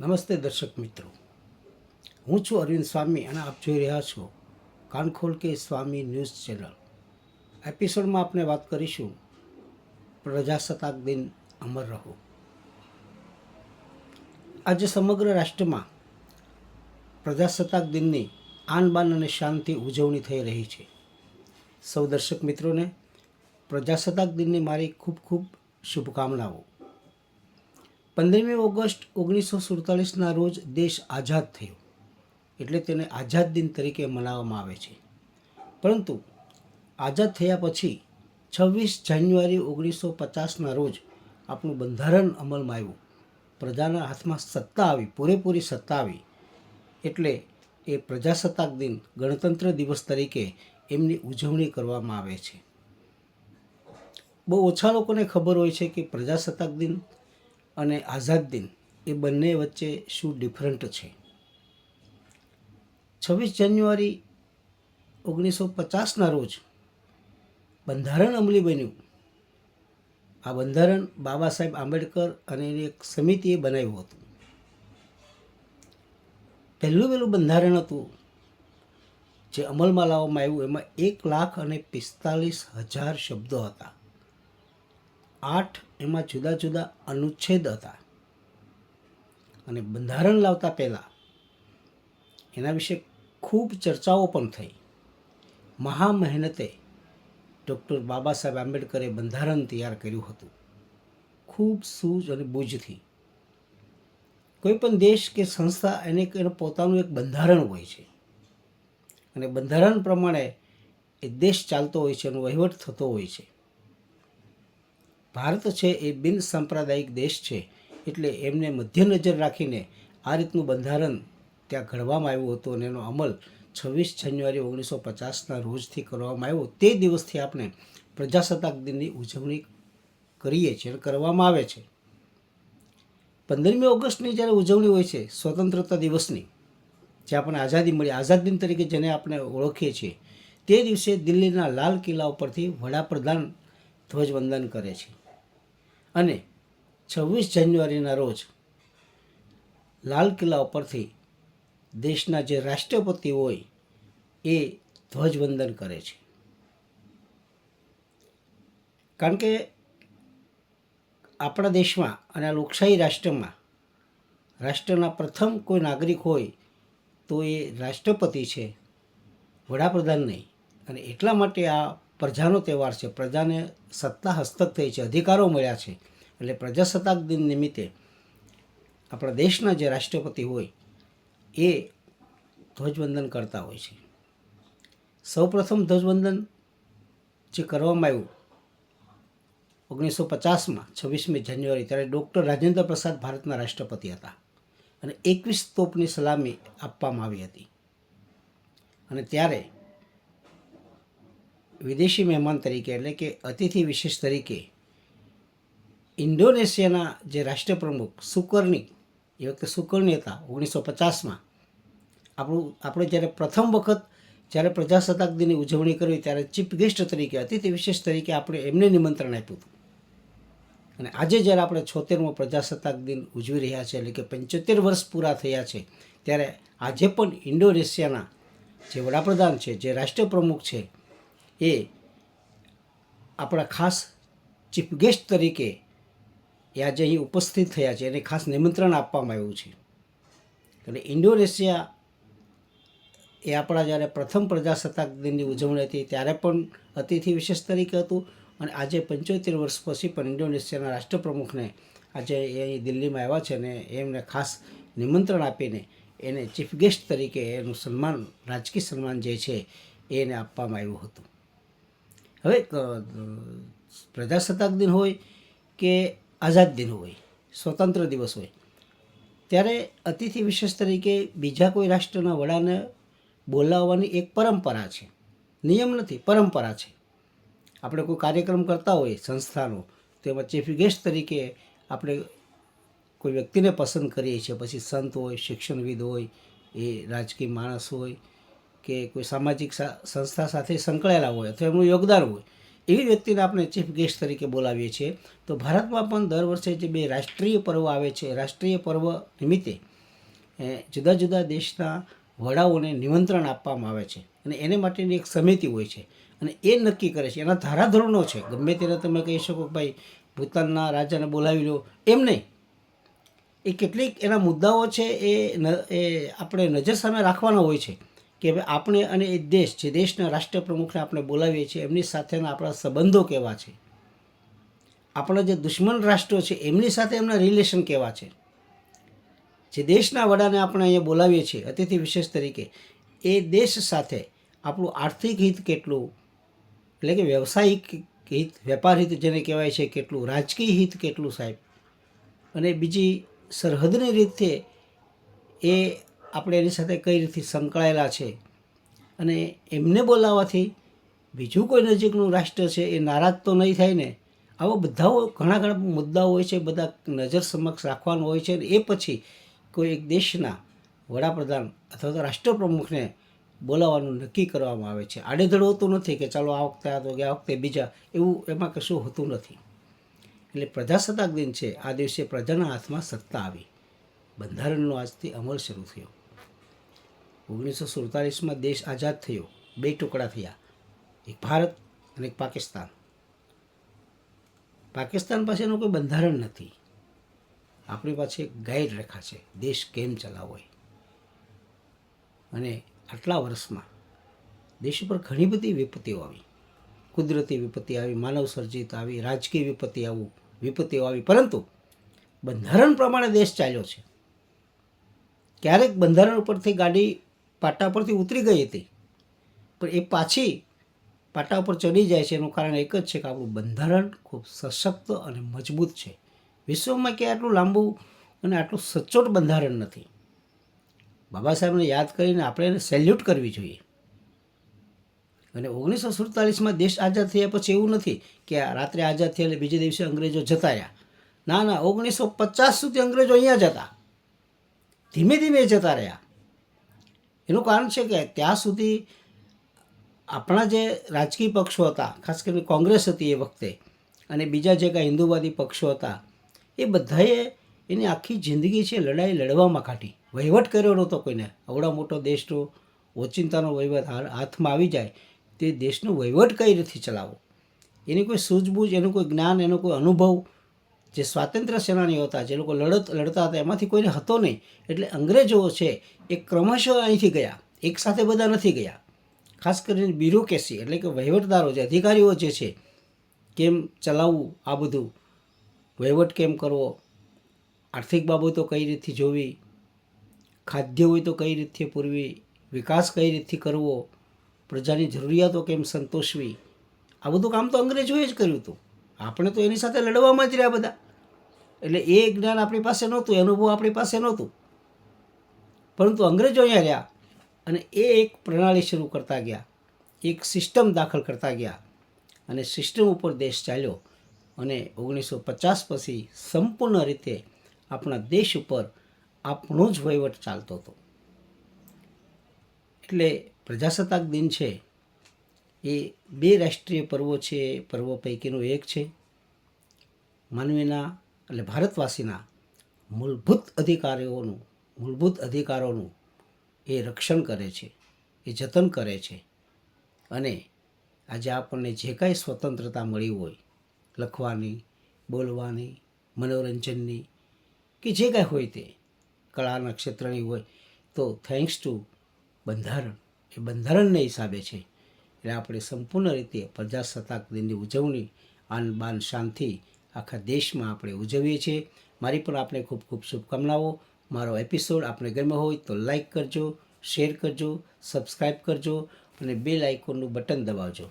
નમસ્તે દર્શક મિત્રો. હું છું અરવિંદ સ્વામી અને આપ જોઈ રહ્યા છો કાનખોલ કે સ્વામી ન્યૂઝ ચેનલ. એપિસોડમાં આપણે વાત કરીશું પ્રજાસત્તાક દિન અમર રહો. આજે સમગ્ર રાષ્ટ્રમાં પ્રજાસત્તાક દિનની આન બાન અને શાંતિ ઉજવણી થઈ રહી છે. સૌ દર્શક મિત્રોને પ્રજાસત્તાક દિનની મારી ખૂબ ખૂબ શુભકામનાઓ. પંદરમી ઓગસ્ટ ઓગણીસો સુડતાલીસના રોજ દેશ આઝાદ થયો. એટલે તેને આઝાદ દિન તરીકે મનાવવામાં આવે છે. પરંતુ આઝાદ થયા પછી છવ્વીસ જાન્યુઆરી ઓગણીસો પચાસના રોજ આપણું બંધારણ અમલમાં આવ્યું. પ્રજાના હાથમાં સત્તા આવી, પૂરેપૂરી સત્તા આવી. એટલે એ પ્રજાસત્તાક દિન ગણતંત્ર દિવસ તરીકે એમની ઉજવણી કરવામાં આવે છે. બહુ ઓછા લોકોને ખબર હોય છે કે પ્રજાસત્તાક દિન અને આઝાદ દિન એ બંને વચ્ચે શું ડિફરન્ટ છે? છવ્વીસ જાન્યુઆરી ઓગણીસો પચાસના રોજ બંધારણ અમલી બન્યું. આ બંધારણ બાબા સાહેબ આંબેડકર અને એની એક સમિતિએ બનાવ્યું હતું. પહેલું પહેલું બંધારણ હતું જે અમલમાં લાવવામાં આવ્યું, એમાં એક લાખ અને પિસ્તાલીસ હજાર શબ્દો હતા. આઠ એમાં જુદા જુદા અનુચ્છેદ હતા. અને બંધારણ લાવતા પહેલાં એના વિશે ખૂબ ચર્ચાઓ પણ થઈ. મહા મહેનતે ડૉક્ટર બાબા સાહેબ આંબેડકરે બંધારણ તૈયાર કર્યું હતું. ખૂબ સૂઝ અને બૂઝથી કોઈ પણ દેશ કે સંસ્થા એનું પોતાનું એક બંધારણ હોય છે. અને બંધારણ પ્રમાણે એ દેશ ચાલતો હોય છે એનો વહીવટ થતો હોય છે. ભારત છે એ બિન સાંપ્રદાયિક દેશ છે, એટલે એમને મધ્ય નજર રાખીને આ રીતનું બંધારણ ત્યાં ઘડવામાં આવ્યું હતું અને એનો અમલ છવ્વીસ જાન્યુઆરી ઓગણીસો પચાસના રોજથી કરવામાં આવ્યો. તે દિવસથી આપણે પ્રજાસત્તાક દિનની ઉજવણી કરીએ છીએ અને કરવામાં આવે છે. પંદરમી ઓગસ્ટની જ્યારે ઉજવણી હોય છે, સ્વતંત્રતા દિવસની, જે આપણે આઝાદી મળી, આઝાદ દિન તરીકે જેને આપણે ઓળખીએ છીએ, તે દિવસે દિલ્હીના લાલ કિલ્લા ઉપરથી વડાપ્રધાન ધ્વજવંદન કરે છે. અને છવ્વીસ જાન્યુઆરીના રોજ લાલ કિલ્લા ઉપરથી દેશના જે રાષ્ટ્રપતિ હોય એ ધ્વજવંદન કરે છે. કારણ કે આપણા દેશમાં અને આ લોકશાહી રાષ્ટ્રમાં રાષ્ટ્રના પ્રથમ કોઈ નાગરિક હોય તો એ રાષ્ટ્રપતિ છે, વડાપ્રધાન નહીં. અને એટલા માટે આ પ્રજાનો તહેવાર છે. પ્રજાને સત્તા હસ્તક થઈ છે. અધિકારો મળ્યા છે. એટલે પ્રજાસત્તાક દિન નિમિત્તે આપણા દેશના જે રાષ્ટ્રપતિ હોય એ ધ્વજવંદન કરતા હોય છે. સૌપ્રથમ ધ્વજવંદન જે કરવામાં આવ્યું ઓગણીસો પચાસમાં છવ્વીસમી જાન્યુઆરી, ત્યારે ડૉક્ટર રાજેન્દ્ર પ્રસાદ ભારતના રાષ્ટ્રપતિ હતા અને એકવીસ તોપની સલામી આપવામાં આવી હતી. અને ત્યારે વિદેશી મહેમાન તરીકે એટલે કે અતિથિ વિશેષ તરીકે ઇન્ડોનેશિયાના જે રાષ્ટ્રપ્રમુખ સુકર્ણી, એ વખતે સુકર્ણી હતા ઓગણીસો પચાસમાં. આપણું, આપણે જ્યારે પ્રથમ વખત જ્યારે પ્રજાસત્તાક દિનની ઉજવણી કરવી ત્યારે ચીફ ગેસ્ટ તરીકે, અતિથિ વિશેષ તરીકે આપણે એમને નિમંત્રણ આપ્યું હતું. અને આજે જ્યારે આપણે છોતેરમો પ્રજાસત્તાક દિન ઉજવી રહ્યા છે એટલે કે પંચોતેર વર્ષ પૂરા થયા છે, ત્યારે આજે પણ ઇન્ડોનેશિયાના જે વડાપ્રધાન છે, જે રાષ્ટ્રપ્રમુખ છે એ આપણા ખાસ ચીફ ગેસ્ટ તરીકે એ આજે અહીં ઉપસ્થિત થયા છે. એને ખાસ નિમંત્રણ આપવામાં આવ્યું છે. અને ઇન્ડોનેશિયા એ આપણા જ્યારે પ્રથમ પ્રજાસત્તાક દિનની ઉજવણી હતી ત્યારે પણ અતિથિ વિશેષ તરીકે હતું અને આજે પંચોતેર વર્ષ પછી પણ ઇન્ડોનેશિયાના રાષ્ટ્રપ્રમુખને આજે એ અહીં દિલ્હીમાં આવ્યા છે અને એમને ખાસ નિમંત્રણ આપીને એને ચીફ ગેસ્ટ તરીકે એનું સન્માન, રાજકીય સન્માન જે છે એને આપવામાં આવ્યું હતું. હવે પ્રજાસત્તાક દિન હોય કે આઝાદ દિન હોય, સ્વતંત્ર દિવસ હોય, ત્યારે અતિથિ વિશેષ તરીકે બીજા કોઈ રાષ્ટ્રના વડાને બોલાવવાની એક પરંપરા છે. નિયમ નથી, પરંપરા છે. આપણે કોઈ કાર્યક્રમ કરતા હોઈએ, સંસ્થાનો તેમાં ચીફ ગેસ્ટ તરીકે આપણે કોઈ વ્યક્તિને પસંદ કરીએ છીએ. પછી સંત હોય, શિક્ષણવિદ હોય, એ રાજકીય માણસ હોય કે કોઈ સામાજિક સંસ્થા સાથે સંકળાયેલા હોય અથવા એમનું યોગદાન હોય, એવી વ્યક્તિને આપણે ચીફ ગેસ્ટ તરીકે બોલાવીએ છીએ. તો ભારતમાં પણ દર વર્ષે જે બે રાષ્ટ્રીય પર્વ આવે છે, રાષ્ટ્રીય પર્વ નિમિત્તે જુદા જુદા દેશના વડાઓને નિમંત્રણ આપવામાં આવે છે અને એને માટેની એક સમિતિ હોય છે અને એ નક્કી કરે છે. એના ધારાધોરણો છે. ગમે તેને તમે કહી શકો ભાઈ, ભૂતાનના રાજાને બોલાવી લો, એમ નહીં. એ કેટલીક એના મુદ્દાઓ છે એ આપણે નજર સામે રાખવાના હોય છે. કે આપણે અને એ દેશ જે દેશના રાષ્ટ્રપ્રમુખને આપણે બોલાવીએ છીએ, એમની સાથેના આપણા સંબંધો કેવા છે? આપણા જે દુશ્મન રાષ્ટ્રો છે, એમની સાથે એમના રિલેશન કેવા છે? જે દેશના વડાને આપણે અહીંયા બોલાવીએ છીએ, અતિથિ વિશેષ તરીકે, એ દેશ સાથે આપણું આર્થિક હિત કેટલું, એટલે કે વ્યવસાયિક હિત, વેપાર હિત જેને કહેવાય છે, કેટલું, રાજકીય હિત કેટલું સાહેબ? અને બીજી સરહદની રીતે એ આપણે એની સાથે કઈ રીતે સંકળાયેલા છે? અને એમને બોલાવવાથી બીજું કોઈ નજીકનું રાષ્ટ્ર છે એ નારાજ તો નહીં થાય ને? આવા બધા ઘણા ઘણા મુદ્દાઓ હોય છે, બધા નજર સમક્ષ રાખવાનું હોય છે એ પછી કોઈ એક દેશના વડાપ્રધાન અથવા તો રાષ્ટ્રપ્રમુખને બોલાવવાનું નક્કી કરવામાં આવે છે. આડેધડ હોતું નથી કે ચાલો આ વખતે આ તો કે આ વખતે બીજા. એવું એમાં કશું હોતું નથી. એટલે પ્રજાસત્તાક દિન છે. આ દિવસે પ્રજાના હાથમાં સત્તા આવી. બંધારણનો આજથી અમલ શરૂ થયો. ઓગણીસો સુડતાલીસમાં દેશ આઝાદ થયો. બે ટુકડા થયા. એક ભારત અને એક પાકિસ્તાન. પાકિસ્તાન પાસે એનું કોઈ બંધારણ નથી. આપણી પાસે એક ગાઈડ રેખા છે. દેશ કેમ ચલાવવો અને આટલા વર્ષમાં દેશ ઉપર ઘણી બધી વિપત્તિઓ આવી. કુદરતી વિપત્તિ આવી માનવ સર્જિત આવી, રાજકીય વિપત્તિ આવું, વિપત્તિઓ આવી. પરંતુ બંધારણ પ્રમાણે દેશ ચાલ્યો છે. ક્યારેક બંધારણ ઉપરથી ગાડી પાટા પરથી ઉતરી ગઈ હતી. પણ એ પાછી પાટા ઉપર ચડી જાય છે એનું કારણ એક જ છે કે આપણું બંધારણ ખૂબ સશક્ત અને મજબૂત છે. વિશ્વમાં ક્યાંય આટલું લાંબુ અને આટલું સચોટ બંધારણ નથી. બાબા સાહેબને યાદ કરીને આપણે એને સેલ્યુટ કરવી જોઈએ. અને ઓગણીસો સુડતાલીસમાં દેશ આઝાદ થયા પછી એવું નથી કે રાત્રે આઝાદ થયા એટલે બીજે દિવસે અંગ્રેજો જતા રહ્યા. ના ના, ઓગણીસો પચાસ સુધી અંગ્રેજો અહીંયા જતા ધીમે ધીમે જતા રહ્યા. એનું કારણ છે કે ત્યાં સુધી આપણા જે રાજકીય પક્ષો હતા, ખાસ કરીને કોંગ્રેસ હતી એ વખતે, અને બીજા જે કાંઈ હિન્દુવાદી પક્ષો હતા, એ બધાએ એની આખી જિંદગી છે લડાઈ લડવામાં કાઢી. વહીવટ કર્યો નહોતો કોઈને. આવડા મોટો દેશનો ઓચિંતાનો વહીવટ હાથમાં આવી જાય, તે દેશનો વહીવટ કઈ રીતે ચલાવવો? એની કોઈ સૂઝબૂઝ, એનું કોઈ જ્ઞાન, એનો કોઈ અનુભવ જે સ્વાતંત્ર્ય સેનાનીઓ હતા, જે લોકો લડત, લડતા હતા, એમાંથી કોઈને હતો નહીં. એટલે અંગ્રેજો છે, એ ક્રમશઃ અહીંથી ગયા, એક સાથે બધા નથી ગયા. ખાસ કરીને બ્યુરોક્રેસી એટલે કે વહીવટદારો, જે અધિકારીઓ જે છે, કેમ ચલાવવું આ બધું? વહીવટ કેમ કરવો? આર્થિક બાબતો કઈ રીતથી જોવી? ખાદ્ય હોય તો કઈ રીતથી પૂરવી? વિકાસ કઈ રીતથી કરવો? પ્રજાની જરૂરિયાતો કેમ સંતોષવી? આ બધું કામ તો અંગ્રેજોએ જ કર્યું હતું. આપણે તો એની સાથે લડવામાં જ રહ્યા બધા. એટલે એ જ્ઞાન આપણી પાસે નહોતું, અનુભવ આપણી પાસે નહોતું. પરંતુ અંગ્રેજો અહીંયા રહ્યા અને એ એક પ્રણાલી શરૂ કરતા ગયા, એક સિસ્ટમ દાખલ કરતા ગયા અને સિસ્ટમ ઉપર દેશ ચાલ્યો અને ઓગણીસો પચાસ પછી સંપૂર્ણ રીતે આપણા દેશ ઉપર આપણો જ વહીવટ ચાલતો હતો. એટલે પ્રજાસત્તાક દિન છે, એ બે રાષ્ટ્રીય પર્વો છે, પર્વો પૈકીનો એક છે. માનવીના એટલે ભારતવાસીના મૂળભૂત અધિકારીઓનું, મૂળભૂત અધિકારોનું એ રક્ષણ કરે છે, એ જતન કરે છે. અને આજે આપણને જે કાંઈ સ્વતંત્રતા મળી હોય, લખવાની, બોલવાની, મનોરંજનની કે જે કાંઈ હોય તે કળાના ક્ષેત્રની હોય, તો થેન્ક્સ ટુ બંધારણ. એ બંધારણને હિસાબે છે. એટલે આપણે સંપૂર્ણ રીતે પ્રજાસત્તાક દિનની ઉજવણી, આન બાન શાનથી આખા દેશમાં આપણે ઉજવીએ છીએ. મારી પણ આપણે ખૂબ ખૂબ શુભકામનાઓ. મારો એપિસોડ આપણે ગમ્યો હોય તો લાઈક કરજો શેર કરજો સબસ્ક્રાઈબ કરજો અને બેલ આઇકોનનું બટન દબાવજો.